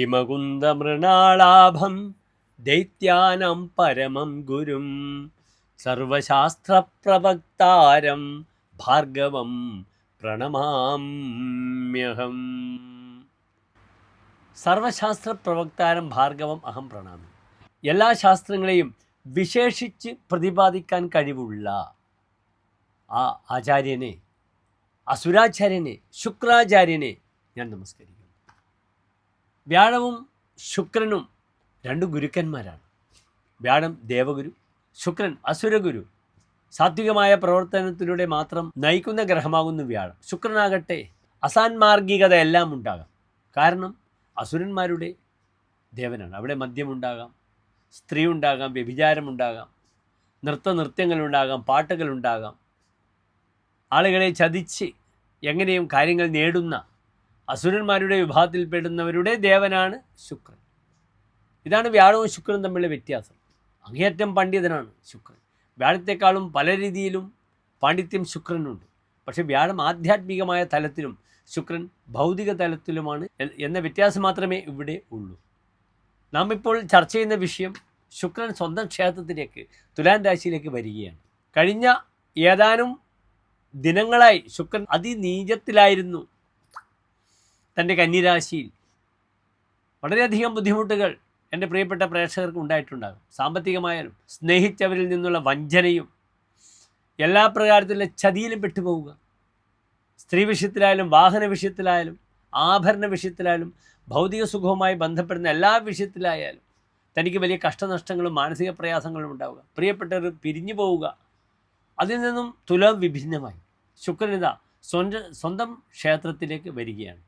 ഹിമകുന്ദമൃണാളാഭം ദൈത്യാനം പരമം ഗുരും സർവശാസ്ത്രപ്രവക്താരം ഭാർഗവം പ്രണമാമ്യഹം. സർവശാസ്ത്ര പ്രവക്താരം ഭാർഗവം അഹം പ്രണാമി. എല്ലാ ശാസ്ത്രങ്ങളെയും വിശേഷിച്ച് പ്രതിപാദിക്കാൻ കഴിവുള്ള ആ ആചാര്യനെ അസുരാചാര്യനെ ശുക്രാചാര്യനെ ഞാൻ നമസ്കരിക്കുന്നു. വ്യാഴവും ശുക്രനും രണ്ട് ഗുരുക്കന്മാരാണ്. വ്യാഴം ദേവഗുരു ശുക്രൻ അസുരഗുരു. സാത്വികമായ പ്രവർത്തനത്തിലൂടെ മാത്രം നയിക്കുന്ന ഗ്രഹമാകുന്നു വ്യാഴം. ശുക്രനാകട്ടെ അസാൻമാർഗികത എല്ലാം ഉണ്ടാകാം. കാരണം അസുരന്മാരുടെ ദേവനാണ്. അവിടെ മദ്യമുണ്ടാകാം സ്ത്രീ ഉണ്ടാകാം വ്യഭിചാരമുണ്ടാകാം നൃത്ത നൃത്യങ്ങളുണ്ടാകാം പാട്ടുകളുണ്ടാകാം. ആളുകളെ ചതിച്ച് എങ്ങനെയും കാര്യങ്ങൾ നേടുന്ന അസുരന്മാരുടെ വിഭാഗത്തിൽപ്പെടുന്നവരുടെ ദേവനാണ് ശുക്രൻ. ഇതാണ് വ്യാഴവും ശുക്രനും തമ്മിലുള്ള വ്യത്യാസം. അങ്ങേയറ്റം പണ്ഡിതനാണ് ശുക്രൻ. വ്യാഴത്തെക്കാളും പല രീതിയിലും പാണ്ഡിത്യം ശുക്രനുണ്ട്. പക്ഷേ വ്യാഴം ആധ്യാത്മികമായ തലത്തിലും ശുക്രൻ ഭൗതിക തലത്തിലുമാണ് എന്ന വ്യത്യാസം മാത്രമേ ഇവിടെ ഉള്ളൂ. നാം ഇപ്പോൾ ചർച്ച ചെയ്യുന്ന വിഷയം ശുക്രൻ സ്വന്തം ക്ഷേത്രത്തിലേക്ക് തുലാൻ രാശിയിലേക്ക് വരികയാണ്. കഴിഞ്ഞ ഏതാനും ദിനങ്ങളായി ശുക്രൻ അതിനീചത്തിലായിരുന്നു. തന്റെ കന്നിരാശിയിൽ വളരെയധികം ബുദ്ധിമുട്ടുകൾ എന്റെ പ്രിയപ്പെട്ട പ്രേക്ഷകർക്ക് ഉണ്ടായിട്ടുണ്ടാകും. സാമ്പത്തികമായാലും സ്നേഹിച്ചവരിൽ നിന്നുള്ള വഞ്ചനയും എല്ലാ പ്രകാരത്തിലുള്ള ചതിയിലും പെട്ടുപോവുക. സ്ത്രീ വിഷയത്തിലായാലും വാഹന വിഷയത്തിലായാലും ആഭരണ വിഷയത്തിലായാലും ഭൗതിക സുഖവുമായി ബന്ധപ്പെടുന്ന എല്ലാ വിഷയത്തിലായാലും തനിക്ക് വലിയ കഷ്ടനഷ്ടങ്ങളും മാനസിക പ്രയാസങ്ങളും ഉണ്ടാവുക. പ്രിയപ്പെട്ടവർ പിരിഞ്ഞു പോവുക. അതിൽ നിന്നും തുലം വിഭിന്നമായി. ശുക്രനിത സ്വന്തം സ്വന്തം ക്ഷേത്രത്തിലേക്ക് വരികയാണ്.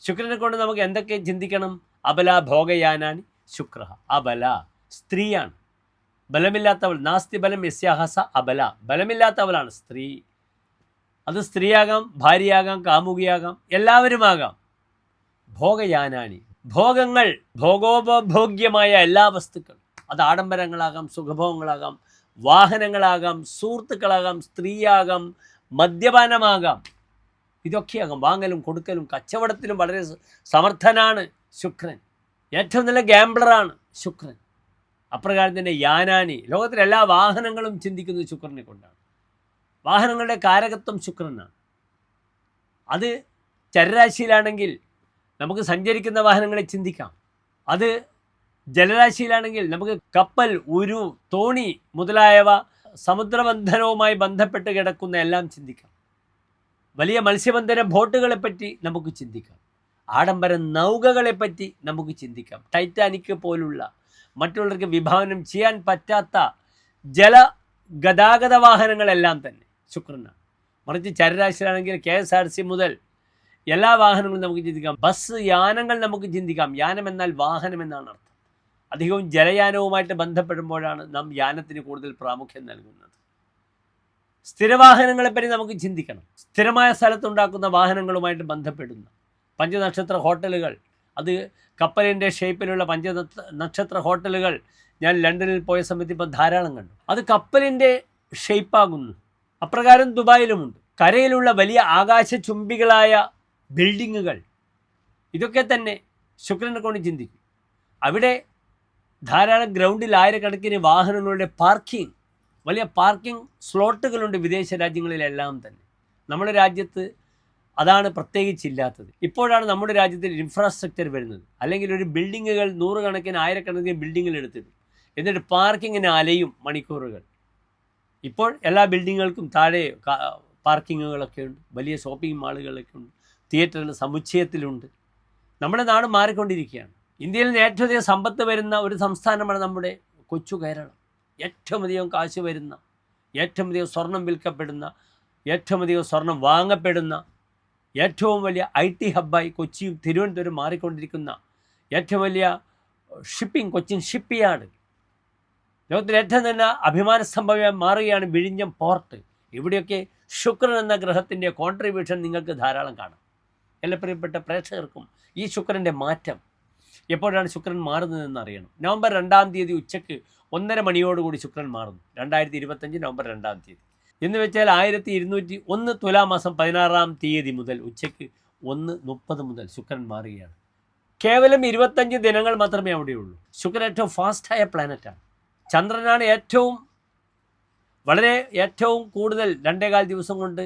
ശുക്രനെ കൊണ്ട് നമുക്ക് എന്തൊക്കെ ചിന്തിക്കണം? അബല ഭോഗയാനാനി ശുക്ര അബല സ്ത്രീയാണ്. ബലമില്ലാത്തവൾ നാസ്തി ബലം യസ്യാഹസ അബല. ബലമില്ലാത്തവളാണ് സ്ത്രീ. അത് സ്ത്രീയാകാം ഭാര്യയാകാം കാമുകിയാകാം എല്ലാവരുമാകാം. ഭോഗയാനാനി. ഭോഗങ്ങൾ ഭോഗോപഭോഗ്യമായ എല്ലാ വസ്തുക്കളും. അത് ആഡംബരങ്ങളാകാം സുഖഭോഗങ്ങളാകാം വാഹനങ്ങളാകാം സുഹൃത്തുക്കളാകാം സ്ത്രീയാകാം മദ്യപാനമാകാം. ഇതൊക്കെയാകാം വാങ്ങലും കൊടുക്കലും കച്ചവടത്തിലും വളരെ സമർത്ഥനാണ് ശുക്രൻ. ഏറ്റവും നല്ല ഗാംബ്ലറാണ് ശുക്രൻ. അപ്രകാരം തന്നെ യാനാനി. ലോകത്തിലെ എല്ലാ വാഹനങ്ങളും ചിന്തിക്കുന്നത് ശുക്രനെ കൊണ്ടാണ്. വാഹനങ്ങളുടെ കാരകത്വം ശുക്രനാണ്. അത് ചരരാശിയിലാണെങ്കിൽ നമുക്ക് സഞ്ചരിക്കുന്ന വാഹനങ്ങളെ ചിന്തിക്കാം. അത് ജലരാശിയിലാണെങ്കിൽ നമുക്ക് കപ്പൽ ഉരു തോണി മുതലായവ സമുദ്രബന്ധനവുമായി ബന്ധപ്പെട്ട് കിടക്കുന്ന എല്ലാം ചിന്തിക്കാം. വലിയ മത്സ്യബന്ധന ബോട്ടുകളെ പറ്റി നമുക്ക് ചിന്തിക്കാം. ആഡംബര നൗകകളെപ്പറ്റി നമുക്ക് ചിന്തിക്കാം. ടൈറ്റാനിക് പോലുള്ള മറ്റുള്ളവർക്ക് വിഭാവനം ചെയ്യാൻ പറ്റാത്ത ജല ഗതാഗത വാഹനങ്ങളെല്ലാം തന്നെ. ശുക്രനാണ്. മറിച്ച് ചരരാശിയിലാണെങ്കിൽ കെ എസ് ആർ സി മുതൽ എല്ലാ വാഹനങ്ങളും നമുക്ക് ചിന്തിക്കാം. ബസ് യാനങ്ങൾ നമുക്ക് ചിന്തിക്കാം. യാനം എന്നാൽ വാഹനം എന്നാണ് അർത്ഥം. അധികവും ജലയാനവുമായിട്ട് ബന്ധപ്പെടുമ്പോഴാണ് നാം യാനത്തിന് കൂടുതൽ പ്രാമുഖ്യം നൽകുന്നത്. സ്ഥിരവാഹനങ്ങളെപ്പറ്റി നമുക്ക് ചിന്തിക്കണം. സ്ഥിരമായ സ്ഥലത്തുണ്ടാക്കുന്ന വാഹനങ്ങളുമായിട്ട് ബന്ധപ്പെടുന്ന. പഞ്ചനക്ഷത്ര ഹോട്ടലുകൾ അത് കപ്പലിന്റെ ഷേപ്പിലുള്ള പഞ്ച നക്ഷത്ര ഹോട്ടലുകൾ ഞാൻ ലണ്ടനിൽ പോയ സമയത്ത് ഇപ്പം ധാരാളം കണ്ടു. അത് കപ്പലിന്റെ ഷേപ്പാകുന്നു. അപ്രകാരം ദുബായിലുമുണ്ട്. കരയിലുള്ള വലിയ ആകാശ ചുംബികളായ ബിൽഡിങ്ങുകൾ. ഇതൊക്കെ തന്നെ ശുക്രനെ കൊണ്ട് ചിന്തിക്കും. അവിടെ ധാരാളം ഗ്രൗണ്ടിൽ ആയിരക്കണക്കിന് വാഹനങ്ങളുടെ പാർക്കിംഗ് വലിയ പാർക്കിംഗ് സ്ലോട്ടുകളുണ്ട് വിദേശ രാജ്യങ്ങളിലെല്ലാം തന്നെ. നമ്മുടെ രാജ്യത്ത് അതാണ് പ്രത്യേകിച്ചില്ലാത്തത്. ഇപ്പോഴാണ് നമ്മുടെ രാജ്യത്തിൽ ഇൻഫ്രാസ്ട്രക്ചർ വരുന്നത്. അല്ലെങ്കിൽ ഒരു ബിൽഡിങ്ങുകൾ നൂറുകണക്കിന് ആയിരക്കണക്കിന് ബിൽഡിങ്ങുകൾ എടുത്തിട്ട് എന്നിട്ട് പാർക്കിങ്ങിന് അലയും മണിക്കൂറുകൾ. ഇപ്പോൾ എല്ലാ ബിൽഡിങ്ങുകൾക്കും താഴെ പാർക്കിങ്ങുകളൊക്കെ ഉണ്ട്. വലിയ ഷോപ്പിംഗ് മാളുകളൊക്കെ ഉണ്ട്. തിയേറ്ററിന് സമുച്ചയത്തിലുണ്ട്. നമ്മുടെ നാട് മാറിക്കൊണ്ടിരിക്കുകയാണ്. ഇന്ത്യയിൽ ഏറ്റവും അധികം സമ്പത്ത് വരുന്ന ഒരു സംസ്ഥാനമാണ് നമ്മുടെ കൊച്ചു കേരളം. ഏറ്റവും അധികം കാശ് വരുന്ന ഏറ്റവും അധികം സ്വർണം വിൽക്കപ്പെടുന്ന ഏറ്റവും അധികം സ്വർണം വാങ്ങപ്പെടുന്ന ഏറ്റവും വലിയ ഐ ടി ഹബ്ബായി കൊച്ചിയും തിരുവനന്തപുരം മാറിക്കൊണ്ടിരിക്കുന്ന ഏറ്റവും വലിയ ഷിപ്പിംഗ് കൊച്ചിൻ ഷിപ്പ് യാർഡ് ലോകത്തിലെ ഏറ്റവും തന്നെ അഭിമാന സംഭവമായി മാറുകയാണ് വിഴിഞ്ഞം പോർട്ട്. ഇവിടെയൊക്കെ ശുക്രൻ എന്ന ഗ്രഹത്തിന്റെ കോൺട്രിബ്യൂഷൻ നിങ്ങൾക്ക് ധാരാളം കാണാം. എല്ലാ പ്രിയപ്പെട്ട പ്രേക്ഷകർക്കും ഈ ശുക്രന്റെ മാറ്റം എപ്പോഴാണ് ശുക്രൻ മാറുന്നതെന്ന് അറിയണം. നവംബർ രണ്ടാം തീയതി ഉച്ചയ്ക്ക് ഒന്നര മണിയോടുകൂടി ശുക്രൻ മാറുന്നു. രണ്ടായിരത്തി ഇരുപത്തഞ്ച് നവംബർ രണ്ടാം തീയതി. എന്ന് വെച്ചാൽ ആയിരത്തി ഇരുന്നൂറ്റി ഒന്ന് തുലാമാസം പതിനാറാം തീയതി മുതൽ ഉച്ചയ്ക്ക് ഒന്ന് മുപ്പത് മുതൽ ശുക്രൻ മാറുകയാണ്. കേവലം ഇരുപത്തഞ്ച് ദിനങ്ങൾ മാത്രമേ അവിടെയുള്ളൂ. ശുക്രൻ ഏറ്റവും ഫാസ്റ്റായ പ്ലാനറ്റാണ്. ചന്ദ്രനാണ് ഏറ്റവും വളരെ ഏറ്റവും കൂടുതൽ രണ്ടേകാൽ ദിവസം കൊണ്ട്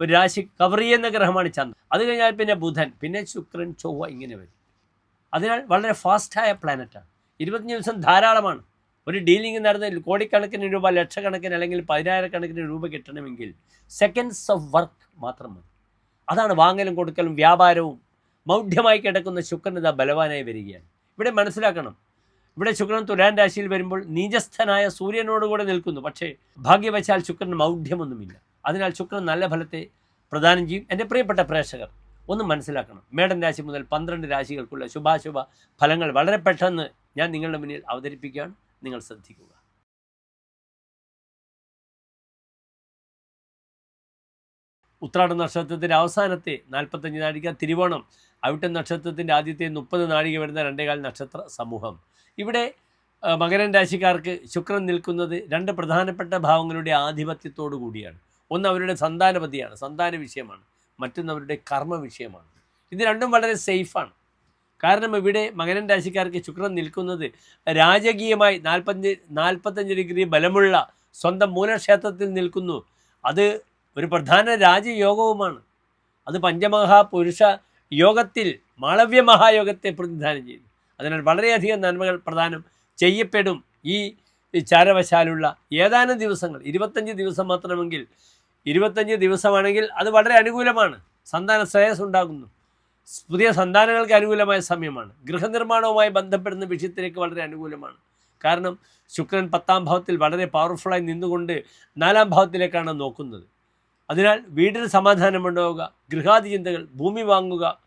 ഒരു രാശി കവർ ചെയ്യുന്ന ഗ്രഹമാണ് ചന്ദ്രൻ. അത് കഴിഞ്ഞാൽ പിന്നെ ബുധൻ പിന്നെ ശുക്രൻ ചൊവ്വ ഇങ്ങനെ വരും. അതിനാൽ വളരെ ഫാസ്റ്റായ പ്ലാനറ്റാണ്. ഇരുപത്തഞ്ച് ദിവസം ധാരാളമാണ്. ഒരു ഡീലിംഗ് നടന്ന് കോടിക്കണക്കിന് രൂപ ലക്ഷക്കണക്കിന് അല്ലെങ്കിൽ പതിനായിരക്കണക്കിന് രൂപ കിട്ടണമെങ്കിൽ സെക്കൻഡ്സ് ഓഫ് വർക്ക് മാത്രം മതി. അതാണ് വാങ്ങലും കൊടുക്കലും വ്യാപാരവും. മൗഢ്യമായി കിടക്കുന്ന ശുക്രൻ ഇതാ ബലവാനായി വരികയാണ്. ഇവിടെ മനസ്സിലാക്കണം. ഇവിടെ ശുക്രൻ തുലാൻ രാശിയിൽ വരുമ്പോൾ നീചസ്ഥനായ സൂര്യനോടുകൂടെ നിൽക്കുന്നു. പക്ഷേ ഭാഗ്യവശാൽ ശുക്രൻ മൗഢ്യമൊന്നുമില്ല. അതിനാൽ ശുക്രൻ നല്ല ഫലത്തെ പ്രദാനം ചെയ്യും. എന്റെ പ്രിയപ്പെട്ട പ്രേക്ഷകർ ഒന്ന് മനസ്സിലാക്കണം. മേടൻ രാശി മുതൽ പന്ത്രണ്ട് രാശികൾക്കുള്ള ശുഭാശുഭ ഫലങ്ങൾ വളരെ പെട്ടെന്ന് ഞാൻ നിങ്ങളുടെ മുന്നിൽ അവതരിപ്പിക്കുകയാണ്. നിങ്ങൾ ശ്രദ്ധിക്കുക. ഉത്രാട നക്ഷത്രത്തിന്റെ അവസാനത്തെ നാൽപ്പത്തഞ്ച് നാഴിക തിരുവോണം. അവിട്ട നക്ഷത്രത്തിന്റെ ആദ്യത്തെ മുപ്പത് നാഴിക വരുന്ന രണ്ടേകാൽ നക്ഷത്ര സമൂഹം. ഇവിടെ മകരൻ രാശിക്കാർക്ക് ശുക്രൻ നിൽക്കുന്നത് രണ്ട് പ്രധാനപ്പെട്ട ഭാവങ്ങളുടെ ആധിപത്യത്തോടു കൂടിയാണ്. ഒന്ന് അവരുടെ സന്താനപതിയാണ്. സന്താന വിഷയമാണ്. മറ്റൊന്ന് അവരുടെ കർമ്മ വിഷയമാണ്. ഇത് രണ്ടും വളരെ സേഫാണ് കാരണം ഇവിടെ മകരൻ രാശിക്കാർക്ക് ശുക്രൻ നിൽക്കുന്നത് രാജകീയമായി നാൽപ്പത്തി നാൽപ്പത്തഞ്ച് ഡിഗ്രി ബലമുള്ള സ്വന്തം മൂലക്ഷേത്രത്തിൽ നിൽക്കുന്നു. അത് ഒരു പ്രധാന രാജയോഗവുമാണ്. അത് പഞ്ചമഹാപുരുഷ യോഗത്തിൽ മാളവ്യ മഹായോഗത്തെ പ്രതിനിധാനം ചെയ്യുന്നു. അതിനാൽ വളരെയധികം നന്മകൾ പ്രദാനം ചെയ്യപ്പെടും ഈ ചാരവശാലുള്ള ഏതാനും ദിവസങ്ങൾ. ഇരുപത്തഞ്ച് ദിവസം മാത്രമെങ്കിൽ ഇരുപത്തഞ്ച് ദിവസമാണെങ്കിൽ അത് വളരെ അനുകൂലമാണ്. സന്താന ശ്രേയസ് ഉണ്ടാകുന്നു. പുതിയ സന്താനങ്ങൾക്ക് അനുകൂലമായ സമയമാണ്. ഗൃഹനിർമ്മാണവുമായി ബന്ധപ്പെടുന്ന വിഷയത്തിലേക്ക് വളരെ അനുകൂലമാണ്. കാരണം ശുക്രൻ പത്താം ഭാവത്തിൽ വളരെ പവർഫുള്ളായി നിന്നുകൊണ്ട് നാലാം ഭാവത്തിലേക്കാണ് നോക്കുന്നത്. അതിനാൽ വീട്ടിൽ സമാധാനമുണ്ടാവുക ഗൃഹാതി ചിന്തകൾ ഭൂമി വാങ്ങുക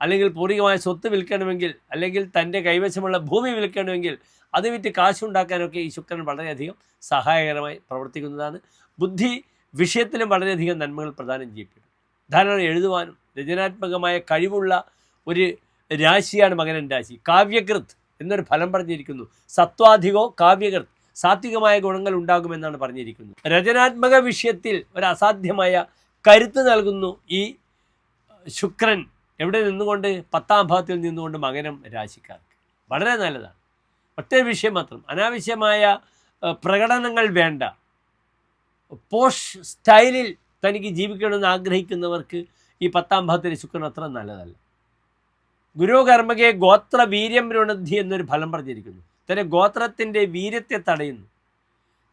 അല്ലെങ്കിൽ പൂർവികമായ സ്വത്ത് വിൽക്കണമെങ്കിൽ അല്ലെങ്കിൽ തന്റെ കൈവശമുള്ള ഭൂമി വിൽക്കണമെങ്കിൽ അത് വിറ്റ് കാശുണ്ടാക്കാനൊക്കെ ഈ ശുക്രൻ വളരെയധികം സഹായകരമായി പ്രവർത്തിക്കുന്നതാണ്. ബുദ്ധി വിഷയത്തിലും വളരെയധികം നന്മകൾ പ്രദാനം ചെയ്യപ്പെടും. ധാരാളം എഴുതുവാനും രചനാത്മകമായ കഴിവുള്ള ഒരു രാശിയാണ് മകനൻ രാശി. കാവ്യകൃത് എന്നൊരു ഫലം പറഞ്ഞിരിക്കുന്നു. സത്വാധികോ കാവ്യകൃത് സാത്വികമായ ഗുണങ്ങൾ ഉണ്ടാകുമെന്നാണ് പറഞ്ഞിരിക്കുന്നത് രചനാത്മക വിഷയത്തിൽ ഒരു അസാധ്യമായ കരുത്ത് നൽകുന്നു ഈ ശുക്രൻ. എവിടെ നിന്നുകൊണ്ട്? പത്താം ഭാഗത്തിൽ നിന്നുകൊണ്ട് മകനം രാശിക്കാർക്ക്. വളരെ നല്ലതാണ്. ഒറ്റ വിഷയം മാത്രം. അനാവശ്യമായ പ്രകടനങ്ങൾ വേണ്ട. പോഷ് സ്റ്റൈലിൽ തനിക്ക് ജീവിക്കണമെന്ന് ആഗ്രഹിക്കുന്നവർക്ക് ഈ പത്താം ഭാവത്തിലെ ശുക്രൻ അത്ര നല്ലതല്ല. ഗുരുകർമ്മകെ ഗോത്ര വീര്യം രുണദ്ധി എന്നൊരു ഫലം പറഞ്ഞിരിക്കുന്നു. തന്നെ ഗോത്രത്തിന്റെ വീര്യത്തെ തടയുന്നു.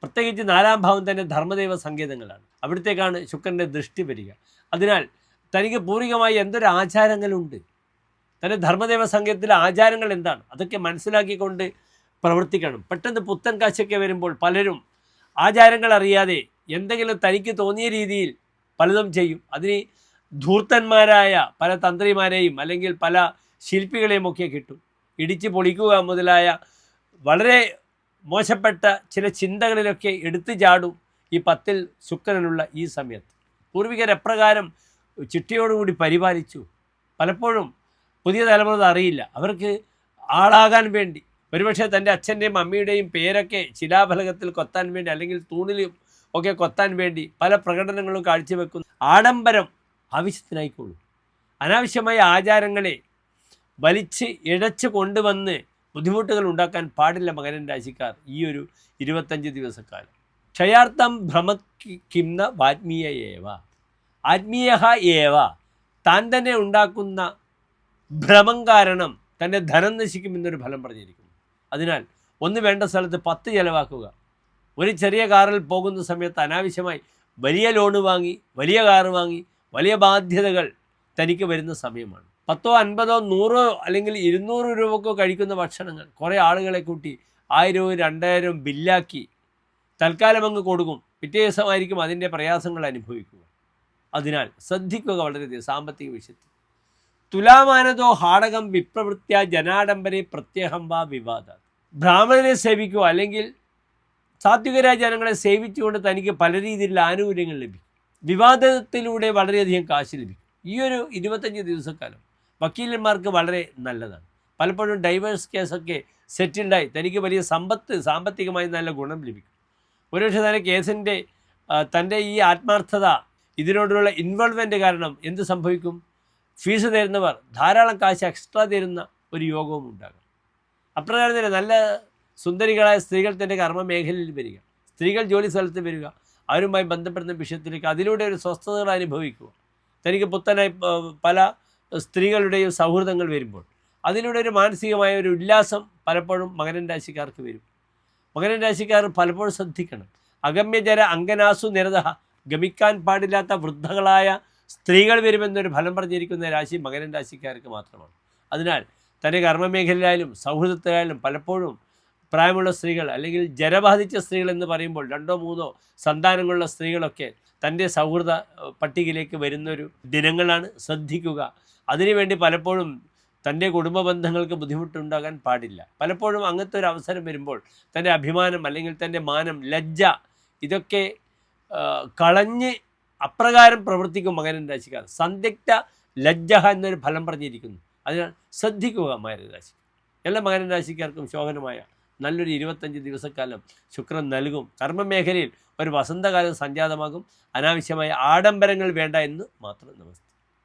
പ്രത്യേകിച്ച് നാലാം ഭാവം തന്നെ ധർമ്മദൈവ സങ്കേതങ്ങളാണ്. അവിടത്തേക്കാണ് ശുക്രന്റെ ദൃഷ്ടി വരിക. അതിനാൽ തനിക്ക് പൂർവികമായി എന്തൊരു ആചാരങ്ങളുണ്ട്? തന്റെ ധർമ്മദൈവ സംഘത്തിലെ ആചാരങ്ങൾ എന്താണ്? അതൊക്കെ മനസ്സിലാക്കിക്കൊണ്ട് പ്രവർത്തിക്കണം. പെട്ടെന്ന് പുത്തൻ കാശൊക്കെ വരുമ്പോൾ പലരും ആചാരങ്ങൾ അറിയാതെ എന്തെങ്കിലും തനിക്ക് തോന്നിയ രീതിയിൽ പലതും ചെയ്യും. അതിന് ധൂർത്തന്മാരായ പല തന്ത്രിമാരെയും അല്ലെങ്കിൽ പല ശില്പികളെയും ഒക്കെ കിട്ടും. ഇടിച്ച് പൊളിക്കുക മുതലായ വളരെ മോശപ്പെട്ട ചില ചിന്തകളിലൊക്കെ എടുത്തു ചാടും ഈ പത്തിൽ ശുക്രനുള്ള ഈ സമയത്ത്. പൂർവികർ എപ്രകാരം ചിട്ടയോടുകൂടി പരിപാലിച്ചു? പലപ്പോഴും പുതിയ തലമുറ അറിയില്ല. അവർക്ക് ആളാകാൻ വേണ്ടി ഒരുപക്ഷെ തന്റെ അച്ഛന്റെയും അമ്മയുടെയും പേരൊക്കെ ശിലാഫലകത്തിൽ കൊത്താൻ വേണ്ടി അല്ലെങ്കിൽ തൂണിലും ഒക്കെ കൊത്താൻ വേണ്ടി പല പ്രകടനങ്ങളും കാഴ്ചവെക്കുന്നു. ആഡംബരം ആവശ്യത്തിനായിക്കോളൂ. അനാവശ്യമായ ആചാരങ്ങളെ വലിച്ച് ഇഴച്ച് കൊണ്ടുവന്ന് ബുദ്ധിമുട്ടുകൾ ഉണ്ടാക്കാൻ പാടില്ല മകരൻ രാശിക്കാർ ഈ ഒരു ഇരുപത്തഞ്ച് ദിവസക്കാലം. ക്ഷയാർത്ഥം ഭ്രമക്കിന്ന വാത്മീയ ഏവ. ആത്മീയ ഏവ. താൻ തന്നെ ഉണ്ടാക്കുന്ന ഭ്രമം കാരണം തന്റെ ധനം നശിക്കുമെന്നൊരു ഫലം പറഞ്ഞിരിക്കുന്നു. അതിനാൽ ഒന്ന് വേണ്ട സ്ഥലത്ത് പത്ത് ചിലവാക്കുക. ഒരു ചെറിയ കാറിൽ പോകുന്ന സമയത്ത് അനാവശ്യമായി വലിയ ലോണ് വാങ്ങി വലിയ കാറ് വാങ്ങി വലിയ ബാധ്യതകൾ തനിക്ക് വരുന്ന സമയമാണ്. പത്തോ അൻപതോ നൂറോ അല്ലെങ്കിൽ ഇരുന്നൂറ് രൂപക്കോ കഴിക്കുന്ന ഭക്ഷണങ്ങൾ കുറേ ആളുകളെ കൂട്ടി ആയിരവും രണ്ടായിരവും ബില്ലാക്കി തൽക്കാലം അങ്ങ് കൊടുക്കും. പിറ്റേ ദിവസമായിരിക്കും അതിന്റെ പ്രയാസങ്ങൾ അനുഭവിക്കുക. അതിനാൽ ശ്രദ്ധിക്കുക വളരെയധികം സാമ്പത്തിക വിഷയത്തിൽ തുലാമാനതോ ഹാടകം വിപ്രവൃത്യ ജനാഡംബരെ പ്രത്യേകം വാ വിവാദ. ബ്രാഹ്മണനെ സേവിക്കുക അല്ലെങ്കിൽ സാത്വികരായ ജനങ്ങളെ സേവിച്ചുകൊണ്ട് തനിക്ക് പല രീതിയിലുള്ള ആനുകൂല്യങ്ങൾ ലഭിക്കും. വിവാദത്തിലൂടെ വളരെയധികം കാശ് ലഭിക്കും. ഈ ഒരു ഇരുപത്തഞ്ച് ദിവസക്കാലം വക്കീലന്മാർക്ക് വളരെ നല്ലതാണ്. പലപ്പോഴും ഡൈവേഴ്സ് കേസൊക്കെ സെറ്റിൽഡായി തനിക്ക് വലിയ സമ്പത്ത് സാമ്പത്തികമായി നല്ല ഗുണം ലഭിക്കും. ഒരുപക്ഷെ തന്നെ കേസിന്റെ തന്റെ ഈ ആത്മാർത്ഥത ഇതിനോടുള്ള ഇൻവോൾവ്മെന്റ് കാരണം എന്ത് സംഭവിക്കും? ഫീസ് തരുന്നവർ ധാരാളം കാശ് എക്സ്ട്രാ തരുന്ന ഒരു യോഗവും ഉണ്ടാകും അപ്രകാരം തന്നെ നല്ല സുന്ദരികളായ സ്ത്രീകൾ തന്റെ കർമ്മ മേഖലയിൽ വരിക. സ്ത്രീകൾ ജോലി സ്ഥലത്ത് വരിക. അവരുമായി ബന്ധപ്പെടുന്ന വിഷയത്തിലേക്ക് അതിലൂടെ ഒരു സ്വസ്ഥതകൾ അനുഭവിക്കുക തനിക്ക് പുത്തനായി പല സ്ത്രീകളുടെയും സൗഹൃദങ്ങൾ വരുമ്പോൾ അതിലൂടെ ഒരു മാനസികമായ ഒരു ഉല്ലാസം പലപ്പോഴും മകരൻ രാശിക്കാർക്ക് വരും. മകരൻ രാശിക്കാർ പലപ്പോഴും ശ്രദ്ധിക്കണം. അഗമ്യജര അങ്കനാസു നിരത ഗമിക്കാൻ പാടില്ലാത്ത വൃദ്ധകളായ സ്ത്രീകൾ വരുമെന്നൊരു ഫലം പറഞ്ഞിരിക്കുന്ന രാശി മകരൻ രാശിക്കാർക്ക് മാത്രമാണ്. അതിനാൽ തന്റെ കർമ്മമേഖലയിലായാലും സൗഹൃദത്തിലായാലും പലപ്പോഴും പ്രായമുള്ള സ്ത്രീകൾ അല്ലെങ്കിൽ ജരബാധിച്ച സ്ത്രീകൾ എന്ന് പറയുമ്പോൾ രണ്ടോ മൂന്നോ സന്താനങ്ങളുള്ള സ്ത്രീകളൊക്കെ തന്റെ സൗഹൃദ പട്ടികയിലേക്ക് വരുന്നൊരു ദിനങ്ങളാണ് ശ്രദ്ധിക്കുക. അതിനുവേണ്ടി പലപ്പോഴും തന്റെ കുടുംബ ബന്ധങ്ങൾക്ക് ബുദ്ധിമുട്ടുണ്ടാകാൻ പാടില്ല. പലപ്പോഴും അങ്ങനത്തെ ഒരു അവസരം വരുമ്പോൾ തന്റെ അഭിമാനം അല്ലെങ്കിൽ തന്റെ മാനം ലജ്ജ ഇതൊക്കെ കളഞ്ഞ് അപ്രകാരം പ്രവർത്തിക്കും മകരൻ രാശിക്കാർ. സന്ദിഗ്ധ ലജ്ജ എന്നൊരു ഫലം പറഞ്ഞിരിക്കുന്നു. അതിനാൽ ശ്രദ്ധിക്കുക മകരൻ രാശി എല്ലാ മകരൻ രാശിക്കാർക്കും ശോഭനമായ നല്ലൊരു ഇരുപത്തഞ്ച് ദിവസക്കാലം ശുക്രൻ നൽകും. കർമ്മമേഖലയിൽ ഒരു വസന്തകാലം സംജാതമാകും. അനാവശ്യമായ ആഡംബരങ്ങൾ വേണ്ട എന്ന് മാത്രം നമസ്തേ